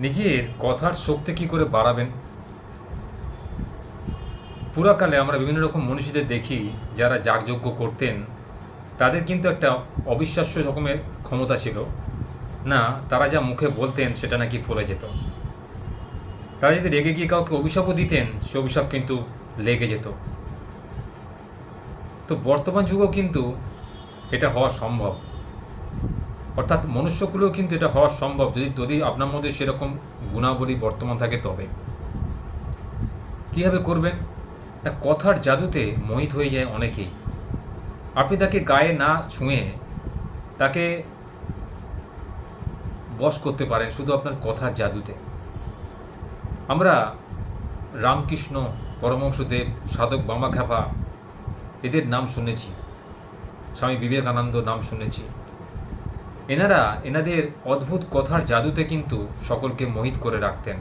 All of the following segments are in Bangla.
নিজের কথার শক্তি কি করে বাড়াবেন? পুরাকালে আমরা বিভিন্ন রকম মনীষীদের দেখি, যারা যাগযজ্ঞ করতেন। তাদের কিন্তু একটা অবিশ্বাস্য রকমের ক্ষমতা ছিল। না, তারা যা মুখে বলতেন, সেটা নাকি ফলে যেত। তারা যদি রেগে গিয়ে কাউকে অভিশাপও দিতেন, সে অভিশাপ কিন্তু লেগে যেত। তো বর্তমান যুগও কিন্তু এটা হওয়া সম্ভব। অর্থাৎ মনুষ্যকুলেও কিন্তু এটা হওয়া সম্ভব যদি যদি আপনার মধ্যে সেরকম গুণাবলী বর্তমান থাকে তবে। কীভাবে করবেন? না, কথার জাদুতে মোহিত হয়ে যায় অনেকেই। আপনি তাকে গায়ে না ছুঁয়ে তাকে বশ করতে পারেন শুধু আপনার কথার জাদুতে। আমরা রামকৃষ্ণ পরমহংসদেব, সাধক বামাখ্যাপা, এদের নাম শুনেছি। স্বামী বিবেকানন্দ নাম শুনেছি। এনারা এনাদের অদ্ভুত কথার জাদুতে কিন্তু সকলকে মোহিত করে রাখতেন।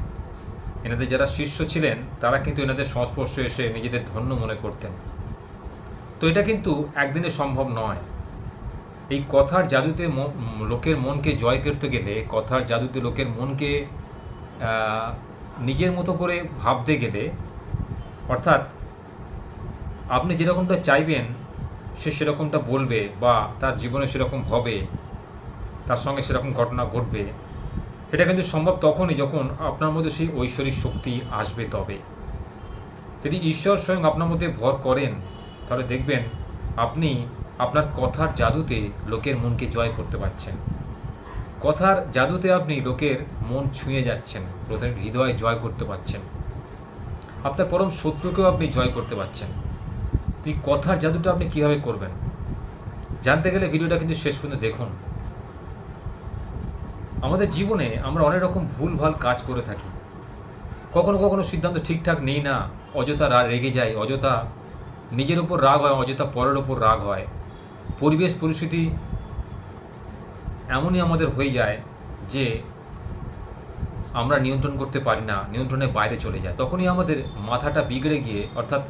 এনাদের যারা শিষ্য ছিলেন, তারা কিন্তু এনাদের সংস্পর্শে এসে নিজেদের ধন্য মনে করতেন। তো এটা কিন্তু একদিনে সম্ভব নয়। এই কথার জাদুতে লোকের মনকে জয় করতে গেলে, কথার জাদুতে লোকের মনকে নিজের মতো করে ভাবতে গেলে, অর্থাৎ আপনি যেরকমটা চাইবেন, সে সেরকমটা বলবে বা তার জীবনে সেরকম হবে। তার সঙ্গে সেরকম ঘটনা ঘটবে, এটা কিন্তু সম্ভব তখনই যখন আপনার মধ্যে সেই ঐশ্বরিক শক্তি আসবে তবে। যদি ঈশ্বর স্বয়ং আপনার মধ্যে ভর করেন, তাহলে দেখবেন আপনি আপনার কথার জাদুতে লোকের মনকে জয় করতে পারছেন। কথার জাদুতে আপনি লোকের মন ছুঁয়ে যাচ্ছেন, লোকের হৃদয় জয় করতে পারছেন। আপনার পরম শত্রুকেও আপনি জয় করতে পারছেন। তো এই কথার জাদুটা আপনি কীভাবে করবেন? জানতে গেলে ভিডিওটা কিন্তু শেষ পর্যন্ত দেখুন। আমাদের জীবনে আমরা অনেক রকম ভুল ভালো কাজ করে থাকি। কখনো কখনো সিদ্ধান্ত ঠিকঠাক নেই না, অযথা রেগে যায়, অযথা নিজের উপর রাগ হয়, অযথা পরের ওপর রাগ হয়। পরিবেশ পরিস্থিতি এমনই আমাদের হয়ে যায় যে আমরা নিয়ন্ত্রণ করতে পারি না নিয়ন্ত্রণের বাইরে চলে যায়। তখনই আমাদের মাথাটা বিগড়ে গিয়ে, অর্থাৎ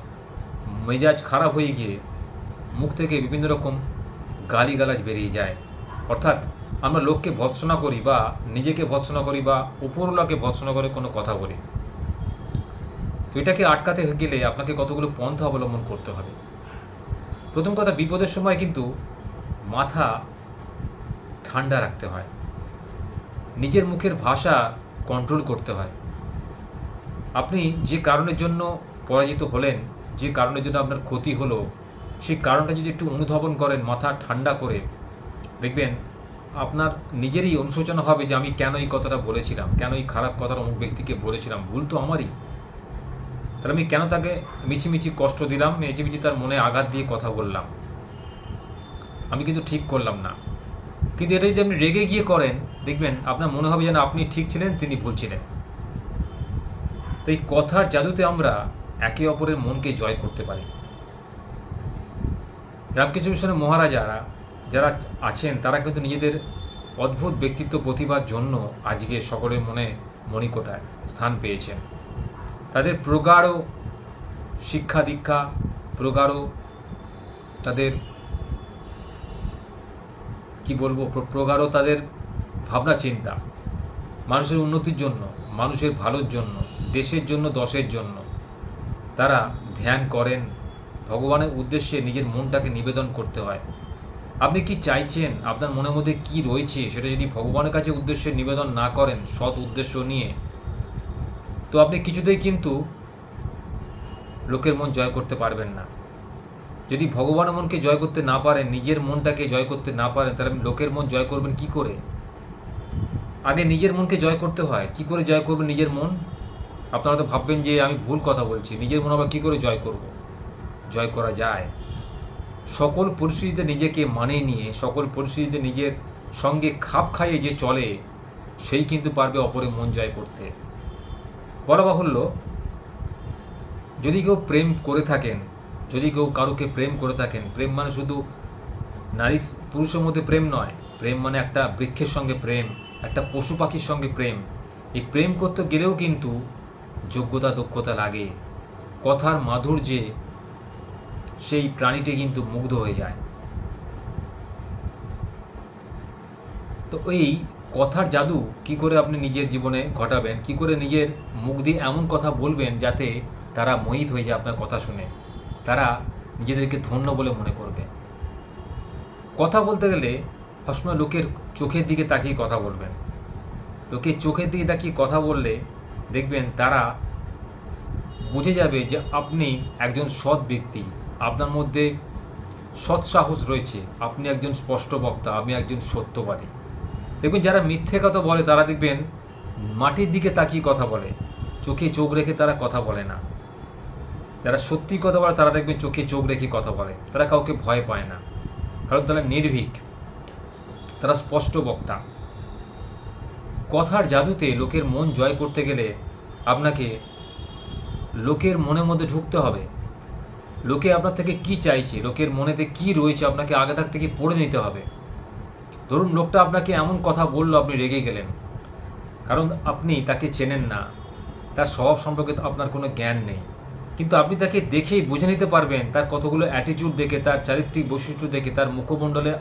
মেজাজ খারাপ হয়ে গিয়ে মুখ থেকে বিভিন্ন রকম গালিগালাজ বেরিয়ে যায়। অর্থাৎ আমরা লোককে ভৎসনা করি বা নিজেকে ভৎসনা করি বা উপরওয়ালাকে ভৎসনা করে কোনো কথা বলি। তো এটাকে আটকাতে গেলে আপনাকে কতগুলো পন্থা অবলম্বন করতে হবে। প্রথম কথা, বিপদের সময় কিন্তু মাথা ঠান্ডা রাখতে হয়। নিজের মুখের ভাষা কন্ট্রোল করতে হয়। আপনি যে কারণের জন্য পরাজিত হলেন, যে কারণের জন্য আপনার ক্ষতি হলো, সেই কারণটা যদি একটু অনুধাবন করেন মাথা ঠান্ডা করে দেখবেন, আপনার নিজেরই অনুশোচনা হবে যে আমি কেন এই কথাটা বলেছিলাম, কেন এই খারাপ কথাটা অমুক ব্যক্তিকে বলেছিলাম। ভুল তো আমারই। তাহলে আমি কেন তাকে মিছিমিছি কষ্ট দিলাম, মিছিমিছি তার মনে আঘাত দিয়ে কথা বললাম? আমি কিন্তু ঠিক করলাম না। কিন্তু এটা যদি আপনি রেগে গিয়ে করেন, দেখবেন আপনার মনে হবে যেন আপনি ঠিক ছিলেন, তিনি ভুল ছিলেন। তো এই কথার জাদুতে আমরা একে অপরের মনকে জয় করতে পারি। রামকৃষ্ণ মিশনের মহারাজারা যারা আছেন, তারা কিন্তু নিজেদের অদ্ভুত ব্যক্তিত্ব প্রতিভার জন্য আজকে সকলের মনে মণিকোটায় স্থান পেয়েছেন। তাদের প্রগাঢ় শিক্ষা দীক্ষা, প্রগাঢ় তাদের কি বলব প্রগাঢ় তাদের ভাবনা চিন্তা, মানুষের উন্নতির জন্য, মানুষের ভালোর জন্য, দেশের জন্য, দশের জন্য। তারা ধ্যান করেন, ভগবানের উদ্দেশ্যে নিজের মনটাকে নিবেদন করতে হয়। আপনি কি চাইছেন? আপনার মনের মধ্যে কি রয়েছে? সেটা যদি ভগবানের কাছে উদ্দেশ্যে নিবেদন না করেন, সৎ উদ্দেশ্য নিয়ে, তো আপনি কিছুতেই কিন্তু লোকের মন জয় করতে পারবেন না। যদি ভগবানের মনকে জয় করতে না পারেন, নিজের মনটাকে জয় করতে না পারেন, তাহলে আপনি লোকের মন জয় করবেন কি করে? আগে নিজের মনকে জয় করতে হয়। কি করে জয় করবেন নিজের মন? আপনারা তো ভাববেন যে আমি ভুল কথা বলছি। নিজের মন আবার কী করে জয় করব? জয় করা যায়। সকল পরিস্থিতিতে নিজেকে মানিয়ে নিয়ে, সকল পরিস্থিতিতে নিজের সঙ্গে খাপ খাইয়ে যে চলে, সেই কিন্তু পারবে অপরে মন জয় করতে। বলা বাহুল্য, যদি কেউ প্রেম করে থাকেন, যদি কেউ কারোকে প্রেম করে থাকেন, প্রেম মানে শুধু নারী পুরুষের মধ্যে প্রেম নয়, প্রেম মানে একটা বৃক্ষের সঙ্গে প্রেম, একটা পশু পাখির সঙ্গে প্রেম। এই প্রেম করতে গেলেও কিন্তু যোগ্যতা, দক্ষতা লাগে। কথার মাধুর্যে সেই প্রাণীটি কিন্তু মুগ্ধ হয়ে যায়। তো এই কথার জাদু কি করে আপনি নিজের জীবনে ঘটাবেন? কি করে নিজের মুখ দিয়ে এমন কথা বলবেন যাতে তারা মোহিত হয়ে যায় আপনার কথা শুনে? তারা নিজেদেরকে ধন্য বলে মনে করবে। কথা বলতে গেলে সবসময় লোকের চোখের দিকে তাকিয়ে কথা বলবেন। লোকের চোখের দিকে তাকিয়ে কথা বললে দেখবেন তারা বুঝে যাবে যে আপনি একজন সৎ ব্যক্তি। আপনার মধ্যে সৎ সাহস রয়েছে। আপনি একজন স্পষ্ট বক্তা আপনি একজন সত্যবাদী। দেখবেন যারা মিথ্যে কথা বলে, তারা দেখবেন মাটির দিকে তাকিয়ে কথা বলে। চোখে চোখ রেখে তারা কথা বলে না। যারা সত্যি কথা বলে, তারা দেখবেন চোখে চোখ রেখে কথা বলে। তারা কাউকে ভয় পায় না। কারণ তারা নির্ভীক। তারা স্পষ্ট বক্তা। কথার জাদুতে লোকের মন জয় করতে গেলে আপনাকে লোকের মনের মধ্যে ঢুকতে হবে। লোকে আপনার থেকে কি চাইছে? লোকের মনেতে কি রয়েছে? আপনাকে আগে থাক থেকে পড়ে নিতে হবে। ধরুন লোকটা আপনাকে এমন কথা বলল, আপনি রেগে গেলেন। কারণ আপনি তাকে চেনেন না। তার স্বভাব সম্পর্কে আপনার কোনো জ্ঞান নেই। কিন্তু আপনি তাকে দেখেই বুঝে নিতে পারবেন, তার কতগুলো অ্যাটিটিউড দেখে, তার চারিত্রিক বৈশিষ্ট্য দেখে, তার মুখমণ্ডলে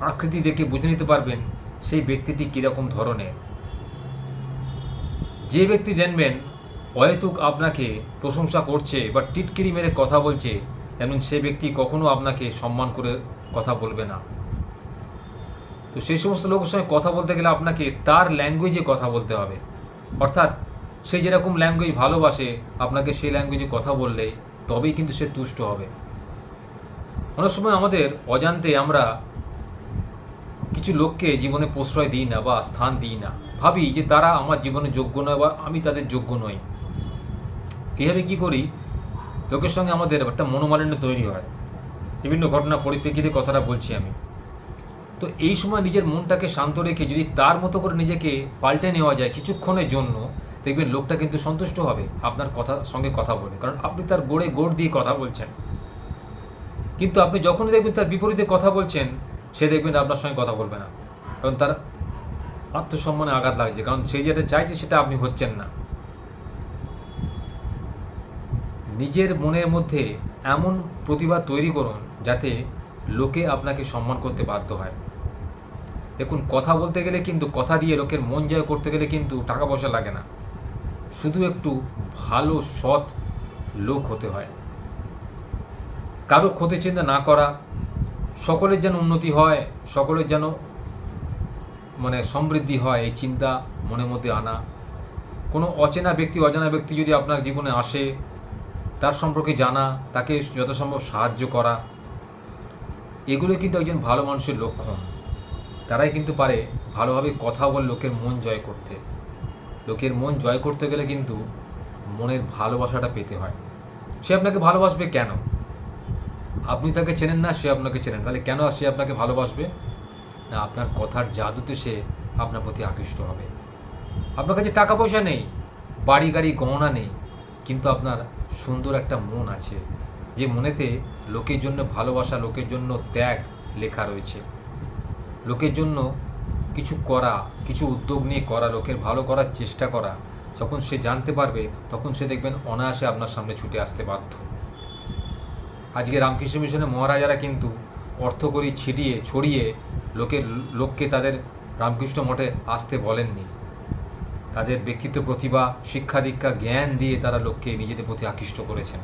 আকৃতি দেখে বুঝে নিতে পারবেন সেই ব্যক্তিটি কীরকম ধরনের। যে ব্যক্তি জানবেন অহেতুক আপনাকে প্রশংসা করছে বা টিটকিরি মেরে কথা বলছে যেমন সে ব্যক্তি কখনো আপনাকে সম্মান করে কথা বলবে না। তো সেই সমস্ত লোকের সঙ্গে কথা বলতে গেলে আপনাকে তার ল্যাঙ্গুয়েজে কথা বলতে হবে। অর্থাৎ সে যেরকম ল্যাঙ্গুয়েজ ভালোবাসে, আপনাকে সেই ল্যাঙ্গুয়েজে কথা বললে তবেই কিন্তু সে তুষ্ট হবে। অনেক সময় আমাদের অজান্তে আমরা কিছু লোককে জীবনে প্রশ্রয় দিই না বা স্থান দিই না। ভাবি যে তারা আমার জীবনে যোগ্য নয় বা আমি তাদের যোগ্য নই। এইভাবে কী করি? লোকের সঙ্গে আমাদের একটা মনোমালিন্য তৈরি হয়। বিভিন্ন ঘটনা পরিপ্রেক্ষিতে কথাটা বলছি আমি। তো এই সময় নিজের মনটাকে শান্ত রেখে যদি তার মতো করে নিজেকে পাল্টে নেওয়া যায় কিছুক্ষণের জন্য, দেখবেন লোকটা কিন্তু সন্তুষ্ট হবে আপনার কথা সঙ্গে কথা বলে। কারণ আপনি তার গোড়ে গোড় দিয়ে কথা বলছেন। কিন্তু আপনি যখনই দেখবেন তার বিপরীতে কথা বলছেন, সে দেখবেন আপনার সঙ্গে কথা বলবে না। কারণ তার আত্মসম্মানে আঘাত লাগছে। কারণ সে যেটা চাইছে সেটা আপনি হচ্ছেন না। নিজের মনের মধ্যে এমন প্রতিভা তৈরি করুন যাতে লোকে আপনাকে সম্মান করতে বাধ্য হয়। দেখুন, কথা বলতে গেলে কিন্তু, কথা দিয়ে লোকের মন জয় করতে গেলে কিন্তু টাকা পয়সা লাগে না। শুধু একটু ভালো, সৎ লোক হতে হয়। কারও ক্ষতি চিন্তা না করা, সকলের যেন উন্নতি হয়, সকলের যেন মানে সমৃদ্ধি হয়, এই চিন্তা মনের মধ্যে আনা। কোনো অচেনা ব্যক্তি, অজানা ব্যক্তি যদি আপনার জীবনে আসে তার সম্পর্কে জানা, তাকে যথাসম্ভব সাহায্য করা এগুলো কিন্তু একজন ভালো মানুষের লক্ষণ। তারাই কিন্তু পারে ভালোভাবে কথা বলে লোকের মন জয় করতে। লোকের মন জয় করতে গেলে কিন্তু মনের ভালোবাসাটা পেতে হয়। সে আপনাকে ভালোবাসবে কেন? আপনি তাকে চেনেন না, সে আপনাকে চেনেন তাহলে কেন সে আপনাকে ভালোবাসবে? না, আপনার কথার জাদুতে সে আপনার প্রতি আকৃষ্ট হবে। আপনার কাছে টাকা পয়সা নেই বাড়ি গাড়ি গহনা নেই কিন্তু আপনার সুন্দর একটা মন আছে, যে মনেতে লোকের জন্য ভালোবাসা, লোকের জন্য ত্যাগ লেখা রয়েছে। লোকের জন্য কিছু করা, কিছু উদ্যোগ নিয়ে করা, লোকের ভালো করার চেষ্টা করা, যখন সে জানতে পারবে, তখন সে দেখবেন অনায়াসে আপনার সামনে ছুটে আসতে বাধ্য। আজকে রামকৃষ্ণ মিশনে মহারাজারা কিন্তু অর্থকরী ছিটিয়ে, ছড়িয়ে লোকের, লোককে তাদের রামকৃষ্ণ মঠে আসতে বলেননি। তাদের ব্যক্তিত্ব প্রতিভা, শিক্ষা দীক্ষা, জ্ঞান দিয়ে তারা লোককে নিজেদের প্রতি আকৃষ্ট করেছেন।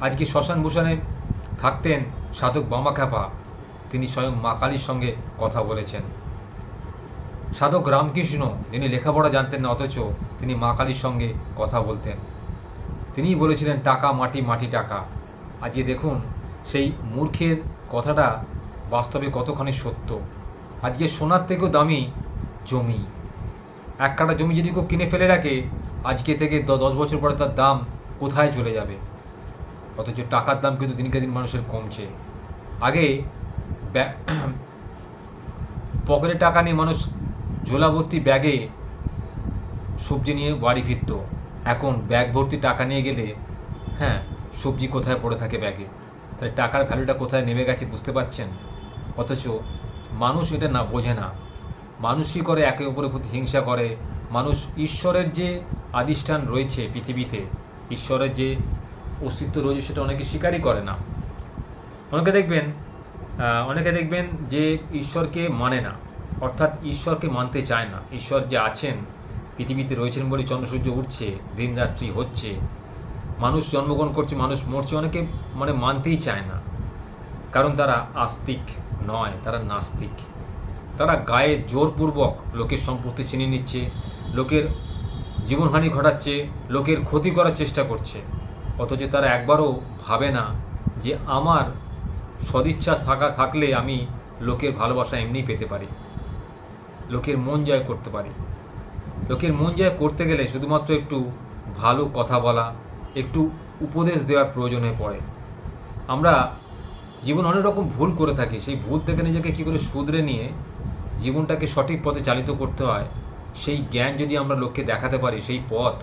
আজকে শ্মশান ভূষণে থাকতেন সাধক বামাখ্যাপা। তিনি স্বয়ং মা কালীর সঙ্গে কথা বলেছেন। সাধক রামকৃষ্ণ, যিনি লেখাপড়া জানতেন না, অথচ তিনি মা কালীর সঙ্গে কথা বলতেন। তিনিই বলেছিলেন, টাকা, মাটি মাটি, টাকা। আজকে দেখুন, সেই মূর্খের কথাটা বাস্তবে কতখানি সত্য। আজকে সোনার থেকেও দামি জমি। এক কাটা জমি যদি কেউ কিনে ফেলে রাখে, আজকে থেকে দশ বছর পরে তার দাম কোথায় চলে যাবে? অথচ টাকার দাম কিন্তু দিনকে দিন মানুষের কমছে। আগে পকেটে টাকা নিয়ে মানুষ ঝোলা ভর্তি ব্যাগে সবজি নিয়ে বাড়ি ফিরত। এখন ব্যাগ ভর্তি টাকা নিয়ে গেলে হ্যাঁ সবজি কোথায় পড়ে থাকে ব্যাগে? তাই টাকার ভ্যালুটা কোথায় নেমে গেছে বুঝতে পারছেন? অথচ মানুষ এটা না বোঝে না। মানুষই করে, একে অপরের প্রতি হিংসা করে। মানুষ ঈশ্বরের যে আদিষ্ঠান রয়েছে পৃথিবীতে, ঈশ্বরের যে অস্তিত্ব রয়েছে সেটা অনেকে স্বীকারই করে না। অনেকে দেখবেন অনেকে দেখবেন যে ঈশ্বরকে মানে না। অর্থাৎ ঈশ্বরকে মানতে চায় না। ঈশ্বর যে আছেন, পৃথিবীতে রয়েছেন বলে চন্দ্রসূর্য উঠছে, দিনরাত্রি হচ্ছে, মানুষ জন্মগ্রহণ করছে, মানুষ মরছে, অনেকে মানে মানতেই চায় না। কারণ তারা আস্তিক নয়, তারা নাস্তিক। তারা গায়ে জোরপূর্বক লোকের সম্পত্তি চিনে নিচ্ছে, লোকের জীবনহানি ঘটাচ্ছে, লোকের ক্ষতি করার চেষ্টা করছে। অথচ তারা একবারও ভাবে না যে আমার সদিচ্ছা থাকা থাকলে আমি লোকের ভালোবাসা এমনিই পেতে পারি। লোকের মন জয় করতে পারি। লোকের মন জয় করতে গেলে শুধুমাত্র একটু ভালো কথা বলা, একটু উপদেশ দেওয়ার প্রয়োজন হয়ে পড়ে। আমরা জীবন অনেক রকম ভুল করে থাকি, সেই ভুল থেকে নিজেকে কী করে শুধরে নিয়ে জীবনটাকে সঠিক পথে চালিত করতে হয়, সেই জ্ঞান যদি আমরা লোককে দেখাতে পারি, সেই পথ,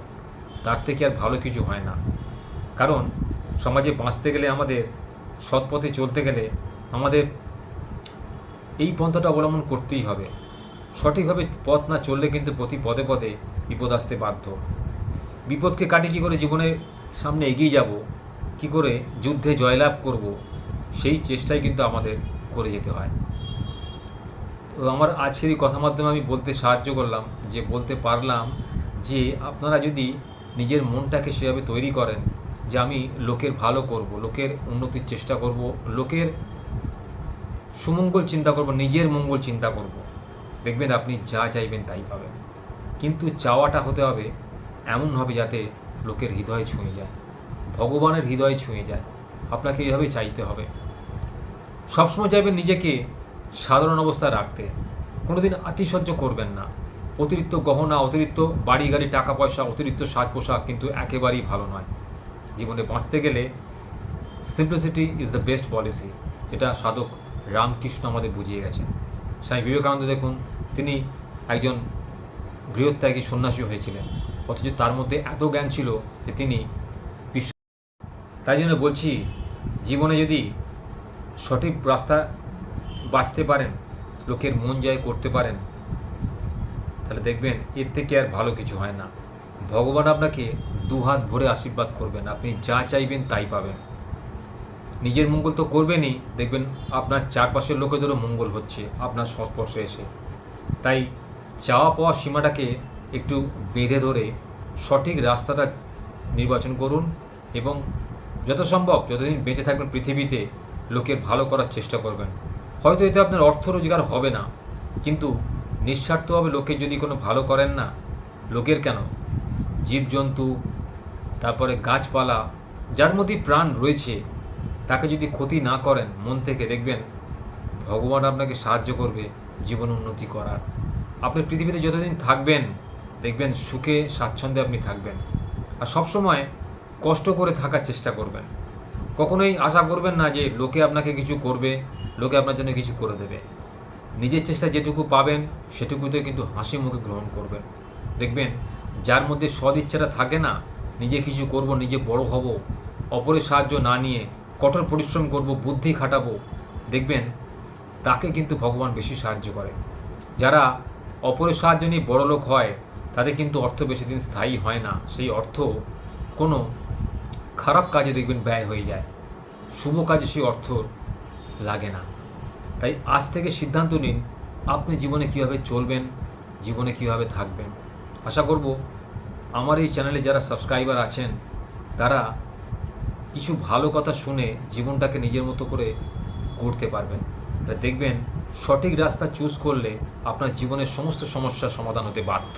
তার থেকে আর ভালো কিছু হয় না। কারণ সমাজে বাঁচতে গেলে আমাদের, সৎ পথে চলতে গেলে আমাদের এই পন্থাটা অবলম্বন করতেই হবে। সঠিকভাবে পথ না চললে কিন্তু প্রতি পদে পদে বিপদ আসতে বাধ্য। বিপদকে কাটিয়ে কী করে? জীবনে সামনে এগিয়ে যাব, কি করে যুদ্ধে জয়লাভ করব, সেই চেষ্টাই কিন্তু আমাদের করে যেতে হয়। তো আমার আজকের এই কথার মাধ্যমে আমি বলতে সাহায্য করলাম, যে বলতে পারলাম যে আপনারা যদি নিজের মনটাকে সেভাবে তৈরি করেন যে আমি লোকের ভালো করব, লোকের উন্নতির চেষ্টা করব, লোকের সুমঙ্গল চিন্তা করব, নিজের মঙ্গল চিন্তা করব, দেখবেন আপনি যা চাইবেন তাই পাবেন। কিন্তু চাওয়াটা হতে হবে এমন হবে যাতে লোকের হৃদয় ছুঁয়ে যায়, ভগবানের হৃদয় ছুঁয়ে যায়, আপনাকে এইভাবে চাইতে হবে। সবসময় চাইবেন নিজেকে সাধারণ অবস্থায় রাখতে। কোনোদিন আতিশয্য করবেন না। অতিরিক্ত গহনা, অতিরিক্ত বাড়ি, গাড়ি, টাকা পয়সা, অতিরিক্ত সাজ পোশাক কিন্তু একেবারেই ভালো নয়। জীবনে বাঁচতে গেলে simplicity is the best policy এটা সাধক রামকৃষ্ণ আমাদের বুঝিয়ে গেছেন। স্বামী বিবেকানন্দ দেখুন, তিনি একজন গৃহত্যাগী সন্ন্যাসী হয়েছিলেন। অথচ তার মধ্যে এত জ্ঞান ছিল যে তিনি বিশ্ব তাই জন্য বলছি, জীবনে যদি সঠিক রাস্তা বাঁচতে পারেন, লোকের মন জয় করতে পারেন। তাহলে দেখবেন, এর থেকে আর ভালো কিছু হয় না। ভগবান আপনাকে দুহাত ভরে আশীর্বাদ করবেন, আপনি যা চাইবেন তাই পাবেন। নিজের মঙ্গল তো করবেনই, দেখবেন আপনার চারপাশের লোকেদেরও মঙ্গল হচ্ছে, আপনার সংস্পর্শে এসে। তাই চাওয়া পাওয়া সীমাটাকে একটু বেঁধে ধরে সঠিক রাস্তাটা নির্বাচন করুন এবং যত সম্ভব যতদিন বেঁচে থাকবেন পৃথিবীতে, লোকের ভালো করার চেষ্টা করবেন। হয়তো এতে আপনার অর্থ রোজগার হবে না। কিন্তু নিঃস্বার্থভাবে লোকে যদি কোনো ভালো করেন না, লোকের কেন? জীবজন্তু, তারপরে গাছপালা, যার মধ্যে প্রাণ রয়েছে, তাকে যদি ক্ষতি না করেন মন থেকে, দেখবেন ভগবান আপনাকে সাহায্য করবে জীবন উন্নতি করার। আপনি পৃথিবীতে যতদিন থাকবেন, দেখবেন সুখে, স্বাচ্ছন্দ্যে আপনি থাকবেন। আর সবসময় কষ্ট করে থাকার চেষ্টা করবেন। কখনোই আশা করবেন না যে লোকে আপনাকে কিছু করবে লোকে আপনার জন্য কিছু করে দেবে। নিজের চেষ্টা যেটুকু পাবেন, সেটুকুতে কিন্তু হাসি মুখে গ্রহণ করবেন। দেখবেন, যার মধ্যে সদিচ্ছাটা থাকে না, নিজে কিছু করব, নিজে বড় হব, অপরের সাহায্য না নিয়ে কঠোর পরিশ্রম করব, বুদ্ধি খাটাবো, দেখবেন, তাকে কিন্তু ভগবান বেশি সাহায্য করে। যারা অপরের সাহায্য নিয়ে বড়লোক হয়, তাদের কিন্তু অর্থ বেশি দিন স্থায়ী হয় না। সেই অর্থ কোনো খারাপ কাজে দেখবেন ব্যয় হয়ে যায়। শুভ কাজে সেই অর্থ লাগে না। তাই আজ থেকে সিদ্ধান্ত নিন, আপনি জীবনে কীভাবে চলবেন, জীবনে কীভাবে থাকবেন। আশা করব আমার এই চ্যানেলে যারা সাবস্ক্রাইবার আছেন, তারা কিছু ভালো কথা শুনে জীবনটাকে নিজের মতো করে গড়তে পারবেন। দেখবেন সঠিক রাস্তা চুজ করলে আপনার জীবনের সমস্ত সমস্যার সমাধান হতে বাধ্য।